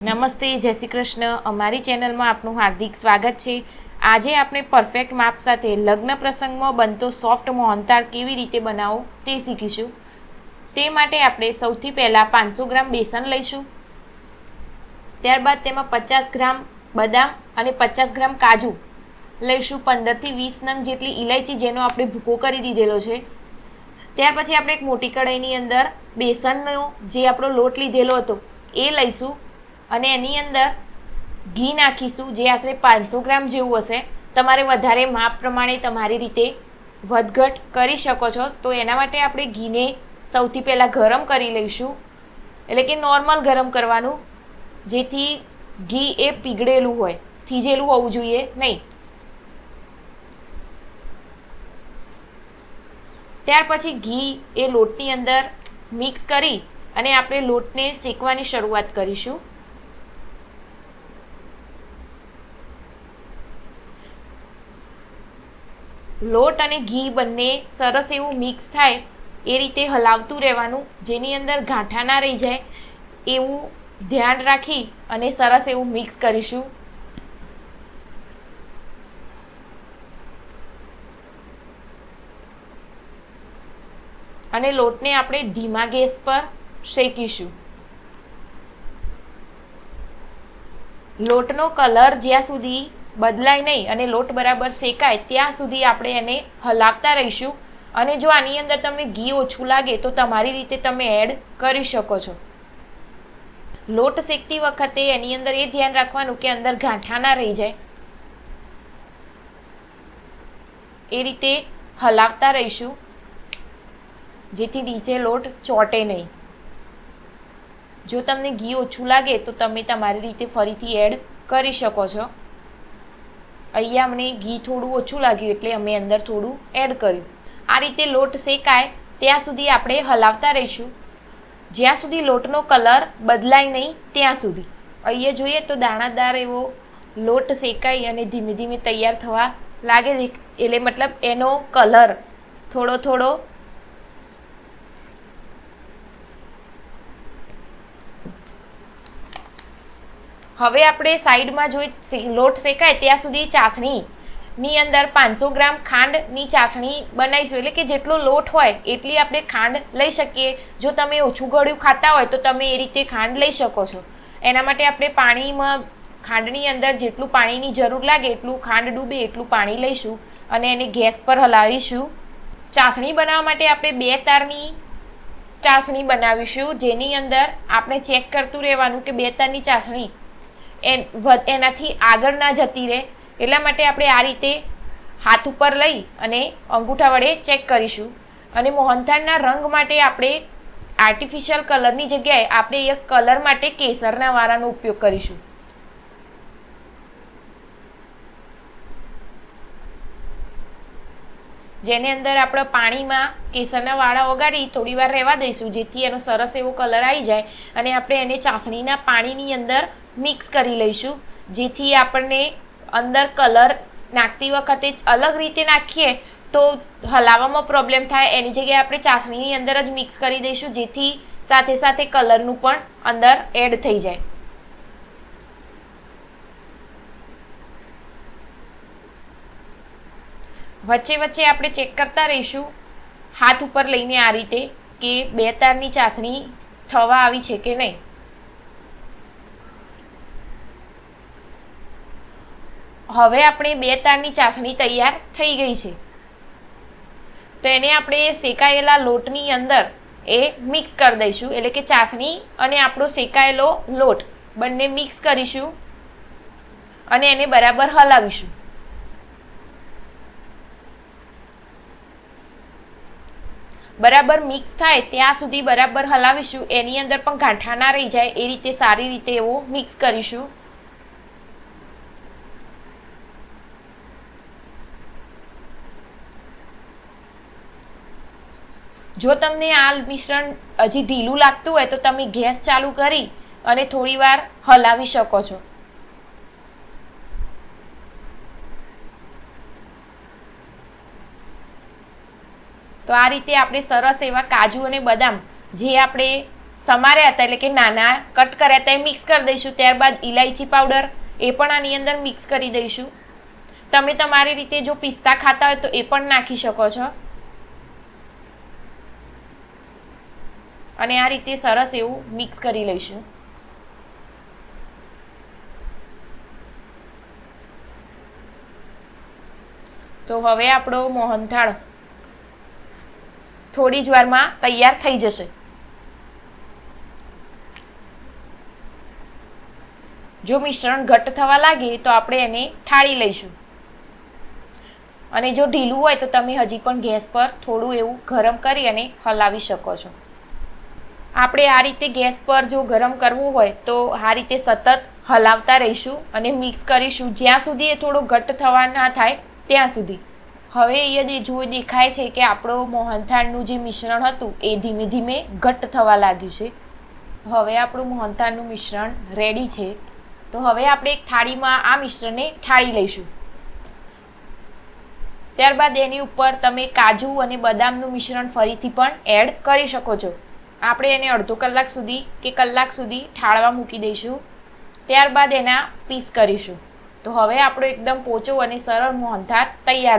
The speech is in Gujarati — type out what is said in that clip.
નમસ્તે, જય શ્રી કૃષ્ણ. અમારી ચેનલમાં આપનું હાર્દિક સ્વાગત છે. આજે આપણે પરફેક્ટ માપ સાથે લગ્ન પ્રસંગમાં બનતો સોફ્ટ મોહનતાળ કેવી રીતે બનાવો તે શીખીશું. તે માટે આપણે સૌથી પહેલાં પાંચસો ગ્રામ બેસન લઈશું. ત્યારબાદ તેમાં પચાસ ગ્રામ બદામ અને પચાસ ગ્રામ કાજુ લઈશું. પંદરથી વીસ નંગ જેટલી ઇલાયચી જેનો આપણે ભૂકો કરી દીધેલો છે. ત્યાર પછી આપણે એક મોટી કઢાઈની અંદર બેસનનો જે આપણો લોટ લીધેલો હતો, એ લઈશું. અને એની અંદર ઘી નાખીશું, જે આશરે પાંચસો ગ્રામ જેવું હશે. તમારે વધારે માપ પ્રમાણે તમારી રીતે વધઘટ કરી શકો છો. તો એના માટે આપણે ઘીને સૌથી પહેલાં ગરમ કરી લઈશું. એટલે કે નોર્મલ ગરમ કરવાનું, જેથી ઘી એ પીગળેલું હોય. થીજેલું હોવું જોઈએ નહીં. ત્યાર પછી ઘી એ લોટની અંદર મિક્સ કરી અને આપણે લોટને શેકવાની શરૂઆત કરીશું. લોટ અને ઘી બંને સરસ એવું મિક્સ થાય એ રીતે હલાવતું રહેવાનું, જેની અંદર ગાંઠા ના રહી જાય, એવું ધ્યાન રાખી અને સરસ એવું મિક્સ કરીશું. અને લોટને આપણે ધીમા ગેસ પર શેકીશું. લોટનો કલર જ્યાં સુધી બદલાય નહીં અને લોટ બરાબર શેકાય ત્યાં સુધી આપણે એને હલાવતા રહીશું. અને જો આની અંદર તમને ઘી ઓછું લાગે તો તમારી રીતે તમે એડ કરી શકો છો. લોટ શેકતી વખતે એની અંદર એ ધ્યાન રાખવાનું કે અંદર ગાંઠા ના રહી જાય. એ રીતે હલાવતા રહીશું. જેથી નીચે લોટ ચોટે નહીં. જો તમને ઘી ઓછું લાગે તો તમે તમારી રીતે ફરીથી એડ કરી શકો છો. અહીંયા અમને ઘી થોડું ઓછું લાગ્યું એટલે અમે અંદર થોડું એડ કર્યું. આ રીતે લોટ શેકાય ત્યાં સુધી આપણે હલાવતા રહીશું. જ્યાં સુધી લોટનો કલર બદલાય નહીં ત્યાં સુધી. અહીંયા જોઈએ તો દાણાદાર એવો લોટ શેકાઈ અને ધીમે ધીમે તૈયાર થવા લાગે એટલે મતલબ એનો કલર થોડો થોડો હવે આપણે સાઈડમાં જોઈ લોટ શેકાય ત્યાં સુધી ચાસણીની અંદર પાંચસો ગ્રામ ખાંડની ચાસણી બનાવીશું. એટલે કે જેટલો લોટ હોય એટલી આપણે ખાંડ લઈ શકીએ. જો તમે ઓછું ગળ્યું ખાતા હોય તો તમે એ રીતે ખાંડ લઈ શકો છો. એના માટે આપણે પાણીમાં ખાંડની અંદર જેટલું પાણીની જરૂર લાગે એટલું ખાંડ ડૂબે એટલું પાણી લઈશું અને એને ગેસ પર હલાવીશું. ચાસણી બનાવવા માટે આપણે બે તારની ચાસણી બનાવીશું. જેની અંદર આપણે ચેક કરતું રહેવાનું કે બે તારની ચાસણી એનાથી આગળ ના જતી રહે. એટલા માટે આપણે આ રીતે હાથ ઉપર લઈ અને અંગૂઠા વડે ચેક કરીશું. અને મોહનથાળના રંગ માટે આપણે આર્ટિફિશિયલ કલરની જગ્યાએ આપણે એક કલર માટે કેસરના વારાનો ઉપયોગ કરીશું. જેની અંદર આપણે પાણીમાં કેસરના વાળા ઓગાળી થોડી વાર રહેવા દઈશું, જેથી એનો સરસ એવો કલર આવી જાય અને આપણે એને ચાસણીના પાણીની અંદર મિક્સ કરી લઈશું. જેથી આપણને અંદર કલર નાખતી વખતે અલગ રીતે નાખીએ તો હલાવવામાં પ્રોબ્લેમ થાય. એની જગ્યાએ આપણે ચાસણીની અંદર જ મિક્સ કરી દઈશું, જેથી સાથે સાથે કલરનું પણ અંદર એડ થઈ જાય. વચ્ચે વચ્ચે આપણે ચેક કરતા રહીશું. હાથ ઉપર લઈને આ રીતે કે બે તારની ચાસણી થવા આવી છે કે નહીં. હવે આપણે બે તારની ચાસણી તૈયાર થઈ ગઈ છે. તો એને આપણે શેકાયેલા લોટની અંદર એ મિક્સ કરી દઈશું. એટલે કે ચાસણી અને આપણો શેકાયેલો લોટ બંને મિક્સ કરીશું અને એને બરાબર હલાવીશું. બરાબર મિક્સ થાય ત્યાં સુધી બરાબર હલાવીશું. એની અંદર પણ ગાંઠા ના રહી જાય. એ રીતે સારી રીતે એવો મિક્સ કરીશું. જો તમને આ મિશ્રણ હજી ઢીલું લાગતું હોય તો તમે ગેસ ચાલુ કરી અને થોડીવાર હલાવી શકો છો. તો આ રીતે આપણે સરસ એવા કાજુ અને બદામ જે આપણે સમાર્યા હતા એટલે કે નાના કટ કર્યા હતા એ મિક્સ કરી દઈશું. ત્યારબાદ ઇલાયચી પાવડર એ પણ આની અંદર મિક્સ કરી દઈશું. તમે તમારી રીતે જો પિસ્તા ખાતા હોય તો એ પણ નાખી શકો છો. અને આ રીતે સરસ એવું મિક્સ કરી લઈશું. તો હવે આપણો મોહનથાળ થોડી જ વારમાં તૈયાર થઈ જશે. જો મિશ્રણ ઘટ્ટ થવા લાગે તો આપણે એને ઠાળી લઈશું. અને જો ઢીલું હોય તો તમે હજી પણ ગેસ પર થોડું એવું ગરમ કરી અને હલાવી શકો છો. આપણે આ રીતે ગેસ પર જો ગરમ કરવું હોય તો આ રીતે સતત હલાવતા રહીશું અને મિક્સ કરીશું. જ્યાં સુધી એ થોડો ઘટ્ટ થવા ના થાય, ત્યાં સુધી. હવે એ જો દેખાય છે કે આપણો મોહનથાળનું જે મિશ્રણ હતું, એ ધીમે ધીમે ઘટ્ટ થવા લાગ્યું છે. હવે આપણું મોહનથાળનું મિશ્રણ રેડી છે. તો હવે આપણે એક થાળીમાં આ મિશ્રણને ઠાળી લઈશું. ત્યારબાદ એની ઉપર તમે કાજુ અને બદામનું મિશ્રણ ફરીથી પણ એડ કરી શકો છો. આપણે એને અડધો કલાક સુધી કે કલાક સુધી ઠાળવા મૂકી દઈશું. ત્યારબાદ એના પીસ કરીશું. તો હવે આપણો એકદમ પોચો અને સરળ મોહનથાળ તૈયાર